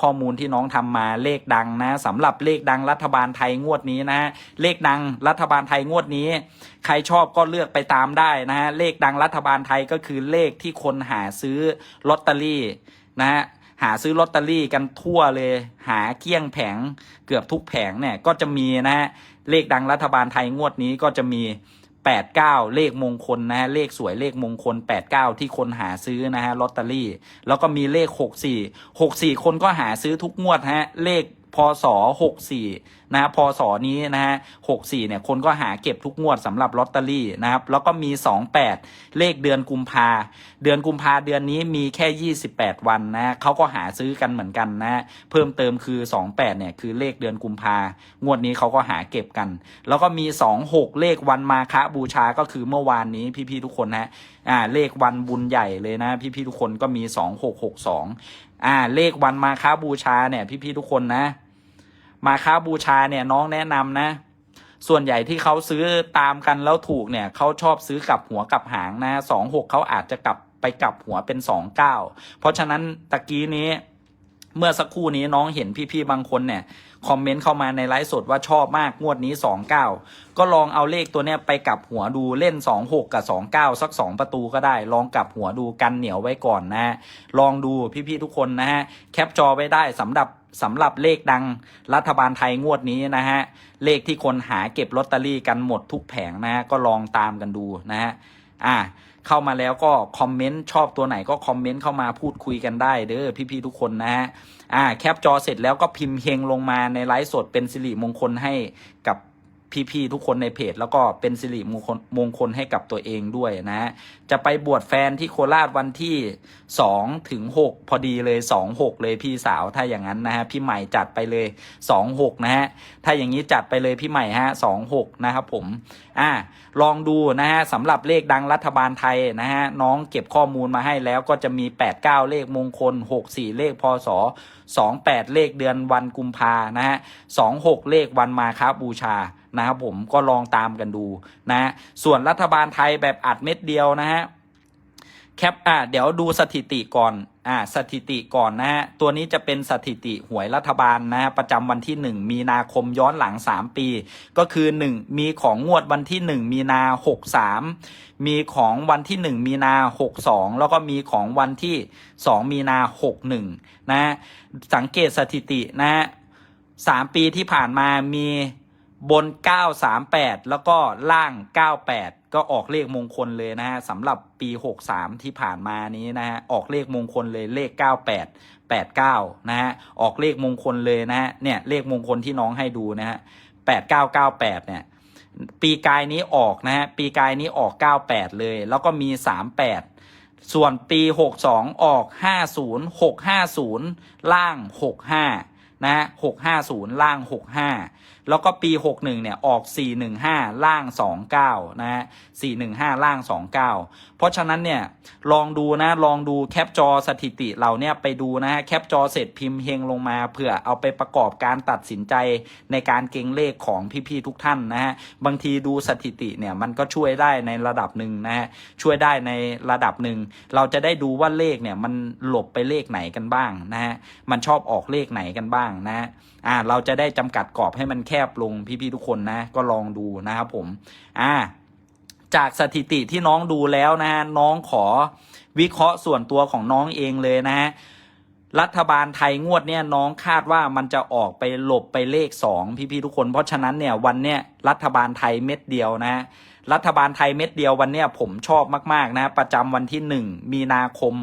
ข้อมูลที่น้องทำมาเลขดังนะสำหรับเลขดังรัฐบาลไทยงวดนี้นะฮะเลขดังรัฐบาลไทยงวดนี้ ใครชอบก็เลือกไปตามได้นะฮะเลขดังรัฐบาลไทยก็คือเลขที่คนหาซื้อลอตเตอรี่นะฮะหาซื้อลอตเตอรี่กันทั่วเลย หาเกี้ยงแผงเกือบทุกแผงเนี่ยก็จะมีนะฮะเลขดังรัฐบาลไทยงวดนี้ก็จะมี 89 เลขมงคลนะฮะเลขสวยเลขมงคล 89 ที่คนหาซื้อนะฮะลอตเตอรี่ แล้วก็มีเลข 64 64 คนก็หาซื้อทุกงวดฮะเลข พศ64นะฮะพศนี้นะฮะ64เนี่ยคนก็หาเก็บทุกงวดสำหรับลอตเตอรี่นะครับแล้วก็มี 28 เลขเดือนกุมภาเดือนกุมภาเดือนนี้มีแค่ 28 วันนะเขาก็หาซื้อกันเหมือนกันนะเพิ่มเติมคือ 28เนี่ยคือเลขเดือนกุมภางวดนี้เขาก็หาเก็บกัน แล้วก็มี 26 เลขวันมาฆบูชาก็คือเมื่อวานนี้พี่ๆทุกคนนะฮะอ่าเลขวันบุญใหญ่เลยนะ พี่ๆทุกคนก็มี 2662อ่าเลขวันมาค้าบูชาเนี่ยพี่ๆทุกคนนะ มาค้าบูชาเนี่ยน้องแนะนำนะ ส่วนใหญ่ที่เขาซื้อตามกันแล้วถูกเนี่ยเขาชอบซื้อกลับหัวกลับหางนะสองหกเขาอาจจะกลับไปกลับหัวเป็นสองเก้าเพราะฉะนั้นตะกี้นี้เมื่อสักครู่นี้น้องเห็นพี่ๆบางคนเนี่ยคอมเมนต์เข้ามาในไลฟ์สดว่าชอบมากงวดนี้สองเก้าก็ลองเอาเลขตัวเนี้ยไปกลับหัวดูเล่นสองหกกับสองเก้าสักสองประตูก็ได้ ลองกลับหัวดูกันเหนียวไว้ก่อนนะฮะลองดูพี่ๆทุกคนนะฮะ แคปจอไว้ได้สำหรับ สำหรับเลขดังรัฐบาลไทยงวดนี้นะฮะ เลขที่คนหาเก็บลอตเตอรี่กันหมดทุกแผงนะฮะ ก็ลองตามกันดูนะฮะ อ่า เข้ามาแล้วก็คอมเมนต์ชอบตัวไหนก็คอมเมนต์เข้ามาพูดคุยกันได้เด้อพี่ๆทุกคนนะฮะ อ่า แคปจอเสร็จแล้วก็พิมพ์เฮงลงมาในไลฟ์สดเป็นสิริมงคลให้กับ พี่ๆทุกคนในเพจ แล้วก็เป็นสิริมงคลมงคลให้กับตัวเองด้วยนะ จะไปบวชแฟนที่โคราชวันที่สองถึงหกพอดีเลยสองหกเลยพี่สาวถ้าอย่างนั้นนะฮะพี่ใหม่จัดไปเลยสองหกนะฮะถ้าอย่างนี้จัดไปเลยพี่ใหม่ฮะสองหกนะครับผมอ่าลองดูนะฮะสำหรับเลขดังรัฐบาลไทยนะฮะน้องเก็บข้อมูลมาให้แล้วก็จะมี 89 เลขมงคล 64 เลขพศ28 เลขเดือนวันกุมภานะฮะ26 เลขวันมาคาบูชา นะครับผมก็ลองตามกันดูนะฮะส่วนรัฐบาลไทยแบบอัดเม็ดเดียวนะฮะแคปอะเดี๋ยวดูสถิติก่อนอ่าสถิติก่อนนะฮะตัวนี้จะเป็นสถิติหวยรัฐบาลนะฮะประจำวันที่ 1 มีนาคมย้อนหลัง 3 ปี ก็คือ 1 มีของงวดวันที่ 1 มีนา 63 มีของวันที่ 1 มีนา 62 แล้วก็มีของวันที่ 2 มีนา 61 นะฮะสังเกตสถิตินะฮะสามปีที่ผ่านมามี บน 938 แล้วก็ล่าง 98 ก็ออกเลขมงคลเลยนะฮะสำหรับปี 63 ที่ผ่านมานี้นะฮะออกเลขมงคลเลยเลข 98 89 นะฮะออกเลขมงคลเลยนะฮะเนี่ยเลขมงคลที่น้องให้ดูนะฮะ8998 เนี่ยปีกายนี้ออกนะฮะปีกายนี้ออก 98 เลย แล้วก็มี 38ส่วนปี 62 ออก 50 650 ล่าง 65 นะฮะ650 ล่าง 65แล้วก็ปี 61 เนี่ย ออก 415 ล่าง 29 นะฮะ 415 ล่าง 29 เพราะฉะนั้นเนี่ย ลองดูนะ ลองดูแคปจอสถิติเราเนี่ยไปดูนะฮะ แคปจอเสร็จพิมพ์เฮงลงมาเผื่อเอาไปประกอบการตัดสินใจในการเก็งเลขของพี่ๆทุกท่านนะฮะ บางทีดูสถิติเนี่ยมันก็ช่วยได้ในระดับหนึ่งนะฮะ ช่วยได้ในระดับหนึ่ง เราจะได้ดูว่าเลขเนี่ยมันหลบไปเลขไหนกันบ้างนะฮะ มันชอบออกเลขไหนกันบ้างนะฮะ อ่า เราจะได้จำกัดกรอบให้มันแคคบลงพี่ๆทุกคนนะ ก็ลองดูนะครับผม อ่า จากสถิติที่น้องดูแล้วนะฮะน้องขอวิเคราะห์ส่วนตัวของน้องเองเลยนะฮะรัฐบาลไทยงวดเนี่ยน้องคาดว่ามันจะออกไปหลบไปเลขสองพี่ๆทุกคน เพราะฉะนั้นเนี่ยวันเนี้ยรัฐบาลไทยเม็ดเดียวนะฮะ รัฐบาลไทยเม็ดเดียววันเนี้ยผมชอบมาก ๆ นะ ประจำวันที่หนึ่งมีนาคม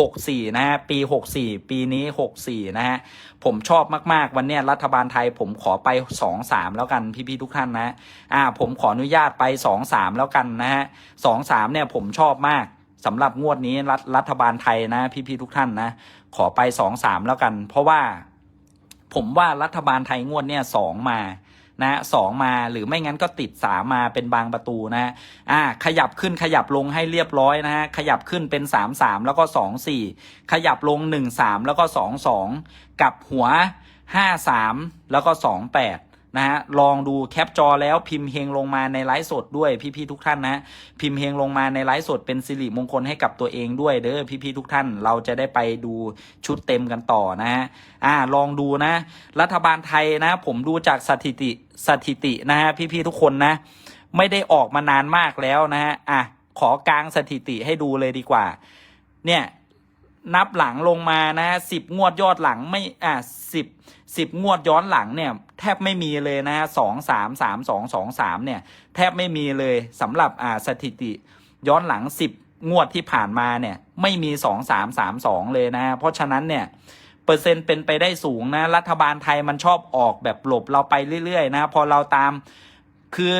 64 นะฮะ ปี 64 ปีนี้ 64 นะฮะ ผมชอบมาก ๆ วันเนี้ยรัฐบาลไทยผมขอไป 2 3 แล้วกันพี่ ๆ ทุกท่านนะอ่าผมขออนุญาตไป 2 3 แล้วกันนะฮะ 2 3 เนี่ยผมชอบมากสำหรับงวดนี้รัฐรัฐบาลไทยนะ พี่ ๆ ทุกท่านนะ ขอไป 2 3 แล้วกัน เพราะว่า ผมว่ารัฐบาลไทยงวดเนี่ยสองมา นะสองมาหรือไม่งั้นก็ติดสามมาเป็นบางประตูนะอ่าขยับขึ้นขยับลงให้เรียบร้อยนะฮะขยับขึ้นเป็นสามสามแล้วก็สองสี่ขยับลงหนึ่งสามแล้วก็สองสองกับหัวห้าสามแล้วก็สองแปด นะฮะลองดูแคปจอแล้วพิมพ์เฮงลงมาในไลฟ์สดด้วยพี่ๆทุกท่านนะพิมพ์เฮงลงมาในไลฟ์สดเป็นสิริมงคลให้กับตัวเองด้วยเด้อพี่ๆทุกท่านเราจะได้ไปดูชุดเต็มกันต่อนะฮะอ่าลองดูนะ รัฐบาลไทยนะ ผมดูจากสถิติสถิตินะฮะพี่ๆทุกคนนะ ไม่ได้ออกมานานมากแล้วนะฮะอะขอกลางสถิติให้ดูเลยดีกว่า เนี่ย นับหลังลงมานะสิบงวดยอดหลังไม่อ่าสิบสิบงวดย้อนหลังเนี่ย แทบไม่มีเลยนะสองสามสามสองสองสามเนี่ย แทบไม่มีเลยสำหรับอ่าสถิติ ย้อนหลังสิบงวดที่ผ่านมาเนี่ย ไม่มีสองสามสามสองเลยนะ เพราะฉะนั้นเนี่ยเปอร์เซ็นต์เป็นไปได้สูงนะ รัฐบาลไทยมันชอบออกแบบหลบเราไปเรื่อยๆนะ พอเราตามคือ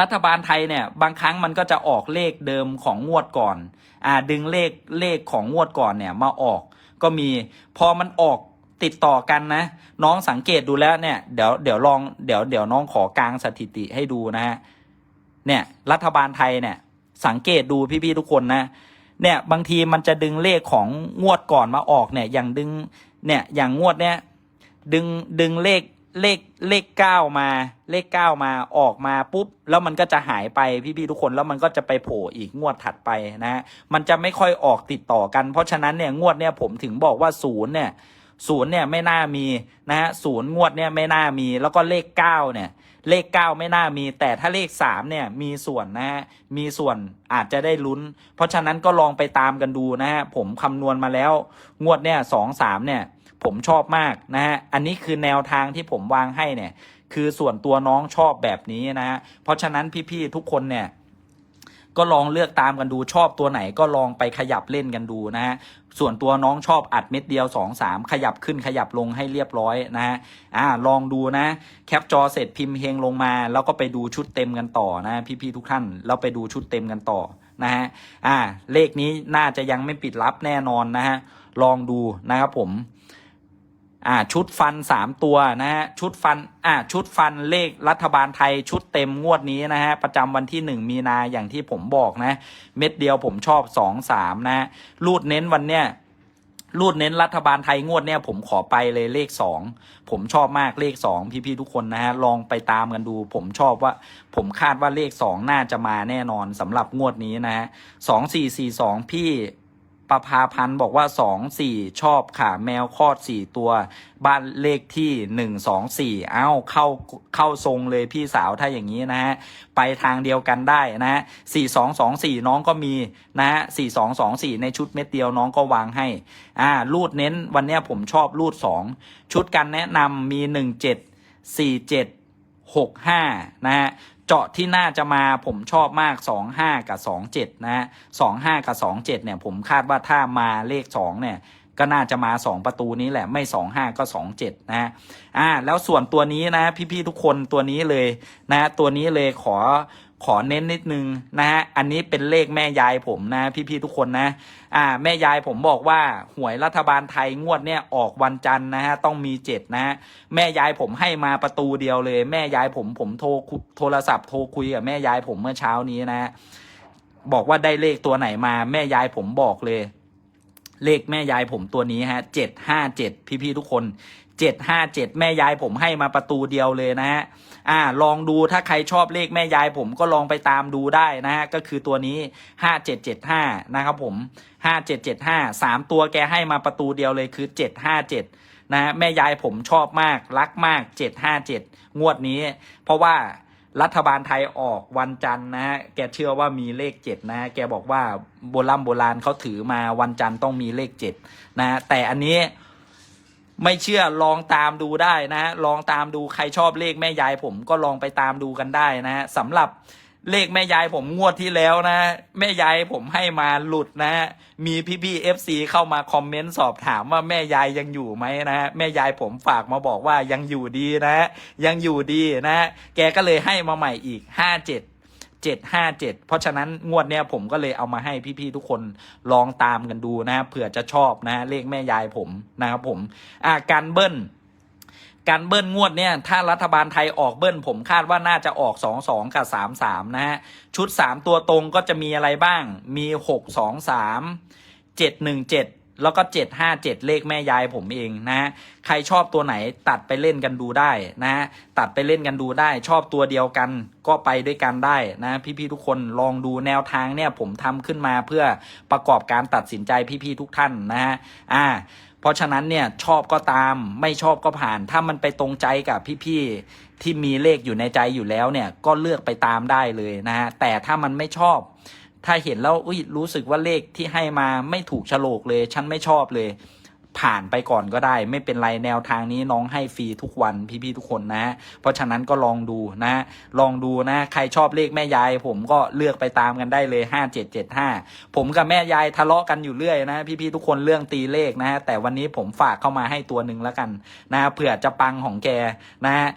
รัฐบาลไทยเนี่ยบางครั้งมันก็จะออกเลขเดิมของงวดก่อนอ่าดึงเลขเลขของงวดก่อนเนี่ยมาออกก็มีพอมันออกติดต่อกันนะ น้องสังเกตดูแล้วเนี่ยเดี๋ยวเดี๋ยวลองเดี๋ยวเดี๋ยวน้องขอกลางสถิติให้ดูนะฮะเนี่ยรัฐบาลไทยเนี่ยสังเกตดูพี่ๆทุกคนนะเนี่ยบางทีมันจะดึงเลขของงวดก่อนมาออกเนี่ยอย่างดึงเนี่ยอย่างงวดเนี้ยดึงดึงเลข เลขเลขเก้ามา เลขเก้ามาออกมาปุ๊บ แล้วมันก็จะหายไปพี่ๆทุกคนแล้วมันก็จะไปโผล่อีกงวดถัดไปนะฮะมันจะไม่ค่อยออกติดต่อกัน เพราะฉะนั้นเนี่ยงวดเนี่ยผมถึงบอกว่าศูนย์เนี่ยศูนย์เนี่ยไม่น่ามีนะฮะศูนย์งวดเนี่ยไม่น่ามีแล้วก็เลขเก้าเนี่ยเลขเก้าไม่น่ามี แต่ถ้าเลขสามเนี่ยมีส่วนนะฮะมีส่วนอาจจะได้ลุ้น เพราะฉะนั้นก็ลองไปตามกันดูนะฮะผมคำนวณมาแล้วงวดเนี่ยสองสามเนี่ย ผมชอบมากนะฮะอันนี้คือแนวทางที่ผมวางให้เนี่ย คือส่วนตัวน้องชอบแบบนี้นะฮะเพราะฉะนั้นพี่ๆทุกคนเนี่ยก็ลองเลือกตามกันดูชอบตัวไหนก็ลองไปขยับเล่นกันดูนะฮะส่วนตัวน้องชอบอัดเม็ดเดียว2อสามขยับขึ้นขยับลงให้เรียบร้อยนะฮะอ่าลองดูนะ แคปจอเสร็จพิมพ์เฮงลงมา แล้วก็ไปดูชุดเต็มกันต่อนะพี่ๆทุกท่านแล้วไปดูชุดเต็มกันต่อนะฮะอ่าเลขนี้น่าจะยังไม่ปิดลับแน่นอนนะฮะลองดูนะครับผม อ่าชุดฟันสามตัวนะฮะชุดฟันอ่าชุดฟันเลขรัฐบาลไทยชุดเต็มงวดนี้นะฮะประจำวันที่หนึ่งมีนาอย่างที่ผมบอกนะ เม็ดเดียวผมชอบสองสามนะฮะรูดเน้นวันเนี้ยรูดเน้นรัฐบาลไทยงวดเนี้ยผมขอไปเลยเลขสองผมชอบมากเลขสองพี่ๆทุกคนนะฮะลองไปตามกันดู ผมชอบว่า ผมคาดว่าเลขสองน่าจะมาแน่นอนสำหรับงวดนี้นะฮะสองสี่สี่สองพี่ ประภาพันธ์บอกว่าสองสี่ชอบค่ะแมวคลอดสี่ตัว บ้านเลขที่หนึ่งสองสี่เอ้าเข้าเข้าทรงเลยพี่สาวถ้าอย่างนี้นะฮะไปทางเดียวกันได้นะฮะสี่สองสองสี่น้องก็มีนะฮะสี่สองสองสี่ในชุดเม็ดเดียวน้องก็วางให้อ่ารูดเน้นวันเนี้ยผมชอบรูดสองชุดการแนะนำมีหนึ่งเจ็ดสี่เจ็ดหกห้านะฮะ เจาะที่น่าจะมาผมชอบมาก 25 กับ 27 นะฮะ25 กับ 27 เนี่ย ผมคาดว่าถ้ามาเลข 2 เนี่ย ก็น่าจะมา 2 ประตูนี้แหละไม่ 25 ก็ 27 นะฮะอ่าแล้วส่วนตัวนี้นะ พี่ ๆ ทุกคนตัวนี้เลยนะ ตัวนี้เลยขอ ขอเน้นนิดนึงนะฮะ อันนี้เป็นเลขแม่ยายผมนะ พี่ๆทุกคนนะ อ่า แม่ยายผมบอกว่าหวยรัฐบาลไทยงวดเนี่ยออกวันจันทร์นะฮะ ต้องมีเจ็ดนะฮะ แม่ยายผมให้มาประตูเดียวเลย แม่ยายผมผมโทรโทรศัพท์โทรคุยกับแม่ยายผมเมื่อเช้านี้นะฮะ บอกว่าได้เลขตัวไหนมา แม่ยายผมบอกเลย เลขแม่ยายผมตัวนี้ฮะเจ็ดห้าเจ็ดพี่ๆทุกคนเจ็ดห้าเจ็ดแม่ยายผมให้มาประตูเดียวเลยนะฮะ อ่าลองดูถ้าใครชอบเลขแม่ยาย ผมก็ลองไปตามดูได้นะฮะก็คือตัวนี้ห้าเจ็ดเจ็ดห้านะครับผมห้าเจ็ดเจ็ดห้าสามตัวแกให้มาประตูเดียวเลยคือเจ็ดห้าเจ็ดนะฮะแม่ยายผมชอบมากรักมากเจ็ดห้าเจ็ดงวดนี้ เพราะว่ารัฐบาลไทยออกวันจันทร์นะฮะ แกเชื่อว่ามีเลขเจ็ดนะแกบอกว่าโบราณโบราณเขาถือมาวันจันทร์ต้องมีเลขเจ็ดนะ แต่อันนี้ ไม่เชื่อลองตามดูได้นะฮะลองตามดูใครชอบเลขแม่ยายผมก็ลองไปตามดูกันได้นะฮะสำหรับเลขแม่ยายผมงวดที่แล้วนะแม่ยายผมให้มาหลุดนะฮะมีพี่พี่เอฟซีเข้ามาคอมเมนต์สอบถามว่าแม่ยายยังอยู่ไหมนะฮะแม่ยายผมฝากมาบอกว่ายังอยู่ดีนะฮะยังอยู่ดีนะฮะแกก็เลยให้มาใหม่อีกห้าเจ็ด 757 เพราะฉะนั้นงวดเนี้ยผมก็เลยเอามาให้พี่ๆทุกคนลองตามกันดูนะเผื่อจะชอบนะเลขแม่ยายผมนะครับผมการเบิ้ลการเบิ้ลงวดเนี่ยถ้ารัฐบาลไทยออกเบิ้ลผมคาดว่าน่าจะออก 2 2 กับ 3 3 นะฮะ ชุด 3 ตัวตรงก็จะมีอะไรบ้างมี 6 2 3 7 1 7 แล้วก็เจ็ดห้าเจ็ดเลขแม่ยายผมเองนะฮะใครชอบตัวไหนตัดไปเล่นกันดูได้นะฮะตัดไปเล่นกันดูได้ ชอบตัวเดียวกันก็ไปด้วยกันได้นะพี่ๆทุกคนลองดูแนวทางเนี่ยผมทำขึ้นมาเพื่อประกอบการตัดสินใจพี่ๆทุกท่านนะฮะอ่าเพราะฉะนั้นเนี่ยชอบก็ตามไม่ชอบก็ผ่าน ถ้ามันไปตรงใจกับพี่ๆที่มีเลขอยู่ในใจอยู่แล้วเนี่ยก็เลือกไปตามได้เลยนะฮะแต่ถ้ามันไม่ชอบ ถ้าเห็นแล้วอุ้ยรู้สึกว่าเลขที่ให้มาไม่ถูกโฉลกเลย ฉันไม่ชอบเลย ผ่านไปก่อนก็ได้ ไม่เป็นไรแนวทางนี้น้องให้ฟรีทุกวันพี่ๆทุกคนนะฮะเพราะฉะนั้นก็ลองดูนะลองดูนะ ใครชอบเลขแม่ยาย ผมก็เลือกไปตามกันได้เลยห้าเจ็ดเจ็ดห้าผมกับแม่ยายทะเลาะกันอยู่เรื่อยนะพี่ๆทุกคนเรื่องตีเลขนะฮะแต่วันนี้ผมฝากเข้ามาให้ตัวหนึ่งแล้วกันนะเผื่อจะปังของแกนะฮะ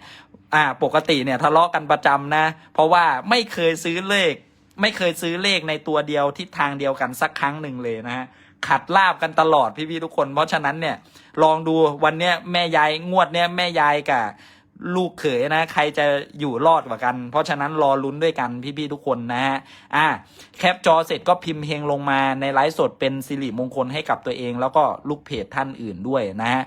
อ่าปกติเนี่ยทะเลาะกันประจำนะ เพราะว่าไม่เคยซื้อเลข ไม่เคยซื้อเลขในตัวเดียวทิศทางเดียวกันสักครั้งหนึ่งเลยนะฮะขัดลาบกันตลอดพี่ๆทุกคน เพราะฉะนั้นเนี่ยลองดูวันเนี้ยแม่ยายงวดเนี้ยแม่ยายกับลูกเขยนะ ใครจะอยู่รอดกว่ากัน เพราะฉะนั้นรอลุ้นด้วยกันพี่ๆทุกคนนะฮะอะแคปจอเสร็จก็พิมพ์เฮงลงมาในไลฟ์สดเป็นสิริมงคลให้กับตัวเอง แล้วก็ลูกเพจท่านอื่นด้วยนะฮะ